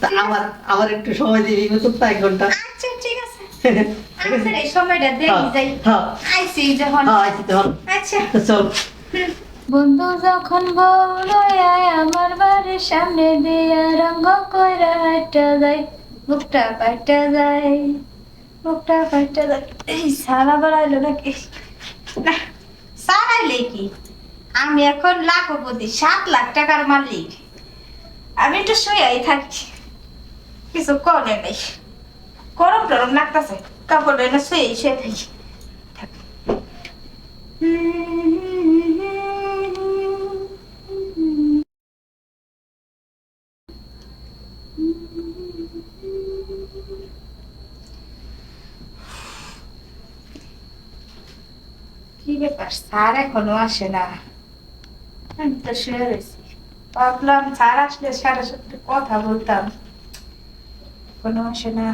তা আমার আমার একটু সময় দিবি তো এক ঘণ্টা। আচ্ছা ঠিক আছে। সময়টা দেখি যাই। হ্যাঁ। আইসি যখন। হ্যাঁ তখন। আচ্ছা। চল। বন্ধু যখন আমার বাড়ির সামনে দিয়ে রঙ্গ কইরা হাইটা যায় বুকটা পাইটা যায় বুকটা পাইটা যায়। এই সারা বেড়াইলো নাকি? না সারাইলে কি? আমি এখন লাখপতি সাত লাখ টাকার মালিক। আমি একটু শুয়াই থাকি। কিছু করে নেই। গরম টরম লাগতেছে, কাপড় এনে শুয়ে শুয়ে থাকি। কি ব্যাপার? স্যার এখনও আসে না। আমি তো শুয়ে রয়েছি। ভাবলাম স্যার আসলে স্যারের সাথে কথা বলতাম। কোনো আসে না।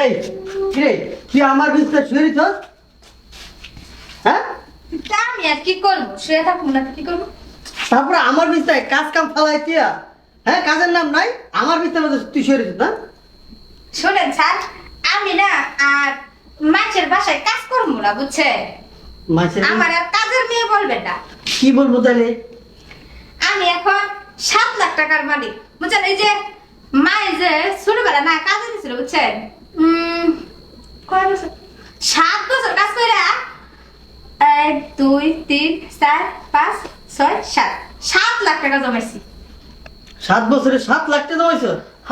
এই কিরে তুই আমার শুয়ে হ্যাঁ? আমি আর কি করব? শুয়ে থাকব না কি করব? তারপরে আমার বিস্তায় কাজ কাম ফালাই দিয়া হ্যাঁ কাজের নাম নাই আমার বিস্তার মধ্যে তুই শুয়ে না? শোনেন স্যার আমি না আর মাছের বাসায় কাজ না বুঝছে? আমার আর কাজের মেয়ে বলবেন না। কি বলব তাহলে? আমি এখন সাত লাখ টাকার মালিক। বুঝছেন এই যে মায়ে যে ছোটবেলা না কাজে দিছিল বুঝছেন? সাত বছর কাজ করে এক দুই তিন চার পাঁচ ছয় সাত। সাত লাখ টাকা জমাইছি। সাত বছরে সাত লাখ টাকা জমাইছ? হ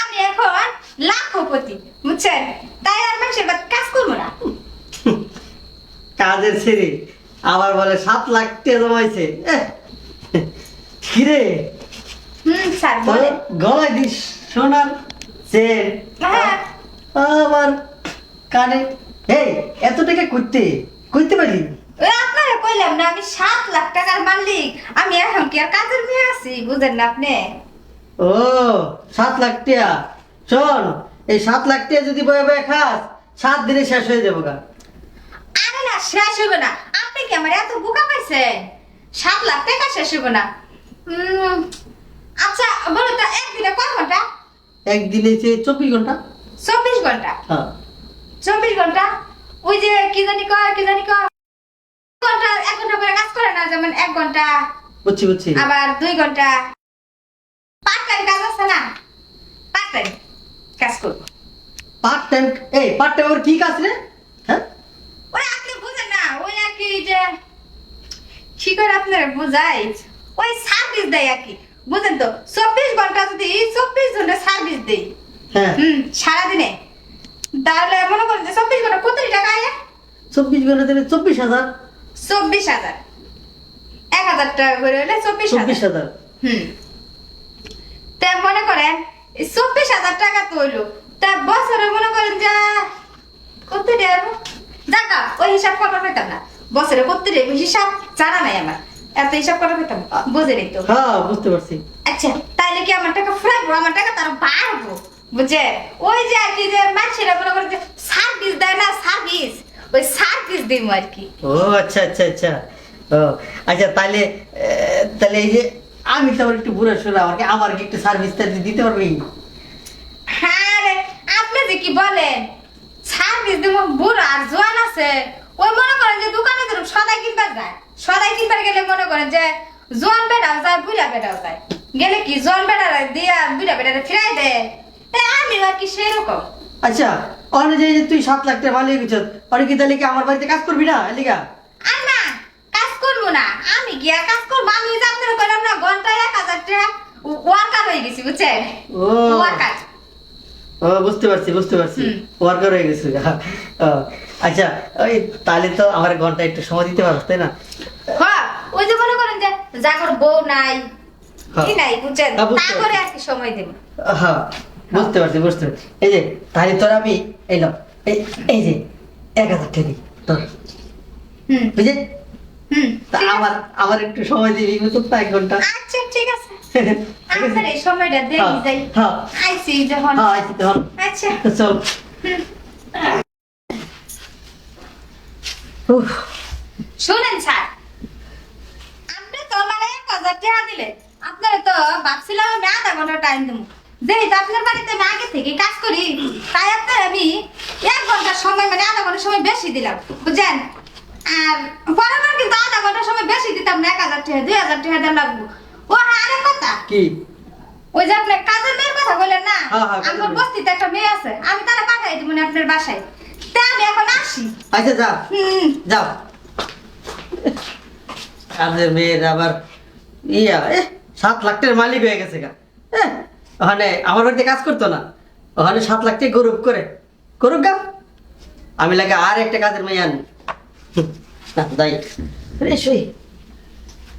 আমি এখন লাখপতি বুঝছেন? তাই আর মানুষের কাজ করব না। কাজের ছেড়ে আবার বলে সাত লাখ টাকা জমাইছে। কিরে গলায় দিস সোনার চেন। হ্যাঁ। আবার কানে। এই এত টাকা করতে করতে পারলি আপনারা কইলাম না আমি সাত লাখ টাকার মালিক। আমি এখন কি আর কাজের মেয়ে আছি বুঝেন না আপনি? ও সাত লাখ টাকা শোন এই সাত লাখ টাকা যদি বয়ে বয়ে খাস সাত দিনে শেষ হয়ে যাব গা না শেষ হবে না। আপনি কি আমার এত বোকা পাইছেন? সাত লাখ টাকা শেষ হবে না। আচ্ছা বলো তো একদিনে কয় ঘণ্টা? একদিনে যে চব্বিশ ঘণ্টা। চব্বিশ ঘণ্টা? হ্যাঁ। চব্বিশ ঘণ্টা? ওই যে কি জানি কয় কি জানি কয়। ঘণ্টা এক ঘণ্টা করে কাজ করে না যেমন এক ঘণ্টা। বুঝছি বুঝছি। আবার দুই ঘণ্টা। পার্ট টাইম কাজ আছে না? পার্ট টাইম কাজ করব। পার্ট টাইম এই পার্ট টাইম কি কাজ রে হ্যাঁ ওই আপনি বুঝেন না ওই আর কি যে কি করে আপনার বোঝাই? ওই সার্ভিস দেয় আর কি। বুঝেন তো? চব্বিশ ঘণ্টা যদি চব্বিশ ঘণ্টা সার্ভিস দেই হ্যাঁ। হুম সারাদিনে। তাহলে মনে করেন যে চব্বিশ ঘণ্টা কত টাকা আয় চব্বিশ ঘণ্টা দিনে চব্বিশ হাজার। চব্বিশ হাজার। এক হাজার টাকা করে হলে চব্বিশ চব্বিশ হাজার। হুম। তা মনে করেন চব্বিশ হাজার টাকা তো হইল। তা বছরে মনে করেন যা কত টাকা জাগা ওই হিসাব করার পেতাম না। বছরে কত টাকা হিসাব? জানা নাই আমার। এত হিসাব পেতাম বুঝে নিত হ্যাঁ বুঝতে পারছি। আচ্ছা তাইলে কি আমার টাকা আমার টাকা তার বাড়বো বুঝে ওই যে আর কি যে মানুষেরা মনে করে যে সার্ভিস দেয় না সার্ভিস ওই সার্ভিস দিব আর কি। ও আচ্ছা আচ্ছা আচ্ছা। ও আচ্ছা তাহলে তাহলে এই যে আমি তো একটু বুড়ো শোনা আমাকে আমার কি একটু সার্ভিস দিতে পারবি? হ্যাঁ রে, আপনি যে কি বলেন? সার্ভিস দিব বুড়ো আর জোয়ান আছে। ওই মনে করেন যে দোকানে ধরুন সদাই কিনবার যায়। সদাই কিনবার গেলে মনে করেন যে জোয়ান বেড়াও যায় বুড়া বেড়াও যায়। গেলে কি জোয়ান বেড়ারা দিয়া বুড়া বেড়ারা ফিরাই দেয়? আমি আর কি সেরকম আচ্ছা অনুযায়ী যে তুই সাত লাখ টাকা ভালো গেছ অনেক কি তাহলে কি আমার বাড়িতে কাজ করবি না আর না কাজ করব না। আমি গিয়া কাজ করব। আমি যে আপনারা কইলাম না ঘন্টায় এক হাজার টাকা ওয়ার্কার হয়ে গেছি বুঝছেন? ওয়ার্কার ও বুঝতে পারছি বুঝতে পারছি। ওয়ার্কার হয়ে গেছে। আচ্ছা ওই তাহলে তো আমার ঘণ্টা একটু সময় দিতে পারো তাই না? হ্যাঁ ওই যে মনে করেন যে জাগর বউ নাই। কি নাই বুঝছেন? বুঝতে তা করে আর কি সময় দেব। হ্যাঁ বুঝতে পারছি বুঝতে পারছি। এই যে তাহলে তোর আমি এলাম এই এই যে এক হাজার টাকা তোর। হুম। বুঝে হুম আমার আমার একটু সময় দিবি তো এক ঘণ্টা। আচ্ছা ঠিক আছে। আছে? এই সময়টা দেখি হ্যাঁ, যাই হ্যাঁ। আইসি যখন। হ্যাঁ আইছি তখন। আচ্ছা। চল। শুনেন স্যার আপনি তো মানে এক হাজার টাকা আপনারা তো ভাবছিলাম আমি আধা ঘণ্টা টাইম দেবো। যেহেতু আপনার বাড়িতে আমি আগে থেকে কাজ করি তাই আপনার আমি এক ঘণ্টার সময় মানে আধা ঘণ্টার সময় বেশি দিলাম বুঝছেন? আর পরেরবার কিন্তু আধা ঘণ্টার সময় বেশি দিতাম না এক হাজার টাকা দুই হাজার টাকা দেওয়া লাগবো ও হ্যাঁ আরেক কথা? কি? ওই যে আপনার কাজের মেয়ের কথা বললেন না? হ্যাঁ, হ্যাঁ, আমার বস্তিতে একটা মেয়ে আছে আমি তারা পাঠাই দিব না আপনার বাসায়। তা আমি এখন আসি। আচ্ছা যা। হুম। যাও। কাজের মেয়ের আবার ইয়া এ সাত লাখ টাকার মালিক হয়ে গেছে গা। ওখানে আমার বাড়িতে কাজ করতো না। ওখানে সাত লাখ টাকা গরুপ করে। করুক গা আমি লাগে আর একটা কাজের মেয়ে আনি। না, যাই। রে শুই